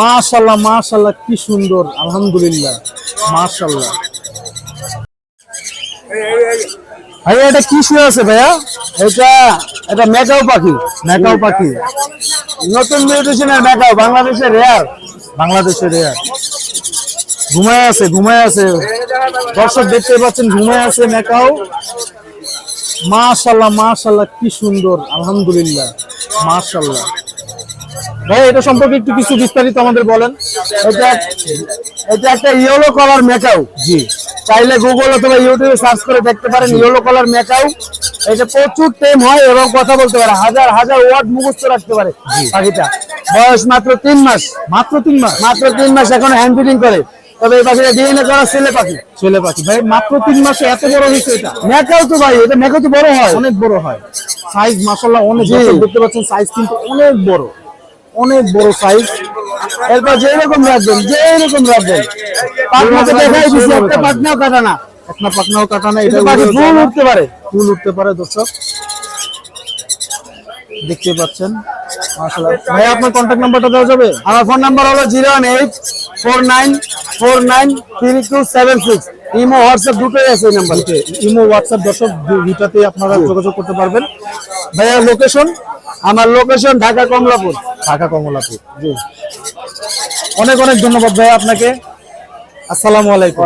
মাশাল্লাহ মাশাল্লাহ কি সুন্দর, আলহামদুলিল্লাহ মাশাল্লাহ ভাইয়া, এটা কি শুয়ে আছে ভাইয়া? এটা এটা মেকাও পাখি মেকাও পাখি। নতুন মিউটেশনের মেকাও বাংলাদেশের রেয়ার বাংলাদেশের এয়ার ঘুমায় আছে ঘুমায় আছে। দর্শক দেখতে পাচ্ছেন, ঘুমায় আছে ম্যাকাও। মাশাল্লাহ মাশাল্লাহ কি সুন্দর, আলহামদুলিল্লাহ মাশাল্লাহ ভাই এটা সম্পর্কে একটু কিছু বিস্তারিত আমাদের বলেন। এটা এটা একটা ইয়েলো কালার মেকাও জি। চাইলে গুগল অথবা ইউটিউবে সার্চ করে দেখতে পারেন ইয়েলো কালার মেকাও এটা প্রচুর টেম হয় এবং কথা বলতে পারে। হাজার হাজার ওয়ার্ড মুখস্থ রাখতে পারে পাখিটা। বয়স মাত্র তিন মাস। মাত্র তিন মাস? মাত্র তিন মাস এখন হ্যান্ড ফিডিং করে। তবে এই পাখিটা ডিএনএ করা ছেলে পাখি। ছেলে পাখি। ভাই মাত্র তিন মাসে এত বড় হয়েছে এটা? মেকাও তো ভাই এটা মেকাও তো বড় হয়। অনেক বড় হয়। সাইজ মাশাল্লাহ অনেক দেখতে পাচ্ছেন সাইজ কিন্তু অনেক বড়। অনেক বড় সাইজ এরপর যে রকম রাখবেন যে রকম রাখবেন পাটনাকে দেখাই দিচ্ছি একটা পাটনাও কাটা না। একটা পাকনাও কাটানো এটা এটা ফুল উঠতে পারে। ফুল উঠতে পারে দর্শক। দেখতে পাচ্ছেন। মাশাআল্লাহ। ভাই আপনার কন্ট্যাক্ট নাম্বারটা দেওয়া যাবে? আমার ফোন নাম্বার হলো zero one eight four nine four nine three two seven six. Imo WhatsApp দুটোই আছে এই নাম্বার ইমো হোয়াটসঅ্যাপ দর্শক দু- দুইটাতেই আপনারা যোগাযোগ করতে পারবেন। ভাইয়া লোকেশন আমার লোকেশন ঢাকা কমলাপুর। ঢাকা কমলাপুর। জি। অনেক অনেক ধন্যবাদ ভাই আপনাকে। আসসালামু আলাইকুম।